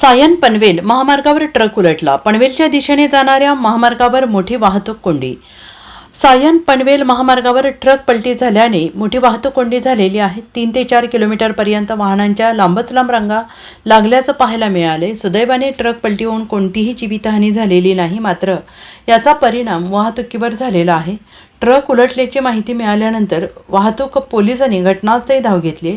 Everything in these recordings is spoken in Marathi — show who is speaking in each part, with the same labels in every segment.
Speaker 1: सायन पनवेल महामार्गावर ट्रक उलटला. पनवेलच्या दिशेने जाणाऱ्या महामार्गावर मोठी वाहतूक कोंडी. सायन पनवेल महामार्गावर ट्रक पलटी झाल्याने मोठी वाहतूक कोंडी झालेली आहे. तीन ते चार किलोमीटरपर्यंत वाहनांच्या लांबच लांब रांगा लागल्याचं पाहायला मिळाले. सुदैवाने ट्रक पलटी होऊन कोणतीही जीवितहानी झालेली नाही मात्र याचा परिणाम वाहतुकीवर झालेला आहे. ट्रक उलटल्याची माहिती मिळाल्यानंतर वाहतूक पोलिसांनी घटनास्थळी धाव घेतली.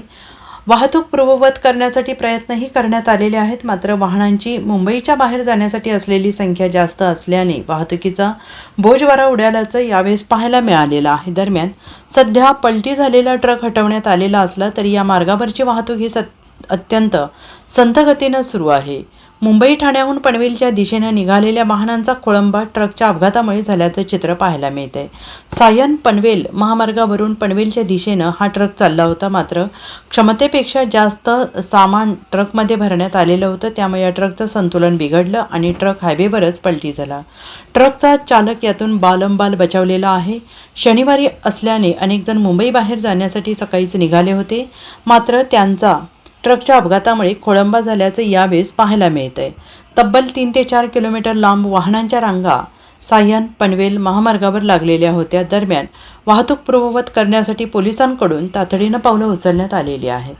Speaker 1: वाहतूक पूर्ववत करण्यासाठी प्रयत्नही करण्यात आलेले आहेत. मात्र वाहनांची मुंबईच्या बाहेर जाण्यासाठी असलेली संख्या जास्त असल्याने वाहतुकीचा बोजवारा उडाल्याचं यावेळेस पाहायला मिळालेलं आहे. दरम्यान सध्या पलटी झालेला ट्रक हटवण्यात आलेला असला तरी या मार्गावरची वाहतूक ही सत अत्यंत संथगतीनं सुरू आहे. मुंबई ठाण्याहून पनवेलच्या दिशेनं निघालेल्या वाहनांचा खोळंबा ट्रकच्या अपघातामुळे झाल्याचं चित्र पाहायला मिळतंय. सायन पनवेल महामार्गावरून पनवेलच्या दिशेनं हा ट्रक चालला होता. मात्र क्षमतेपेक्षा जास्त सामान ट्रकमध्ये भरण्यात आलेलं होतं. त्यामुळे या ट्रकचं संतुलन बिघडलं आणि ट्रक हायवेवरच पलटी झाला. ट्रकचा चालक यातून बालंबाल बचावलेला आहे. शनिवारी असल्याने अनेकजण मुंबईबाहेर मुंबई बाहेर जाण्यासाठी सकाळीच निघाले होते. मात्र त्यांचा ट्रकच्या अपघातामुळे खोळंबा झाल्याचं यावेळेस पाहायला मिळतंय. तब्बल तीन ते चार किलोमीटर लांब वाहनांच्या रांगा सायन पनवेल महामार्गावर लागलेल्या होत्या. दरम्यान वाहतूक पूर्ववत करण्यासाठी पोलिसांकडून तातडीनं पावलं उचलण्यात आलेली आहेत.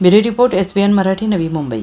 Speaker 1: Bureau report S B N Marathi Navi Mumbai.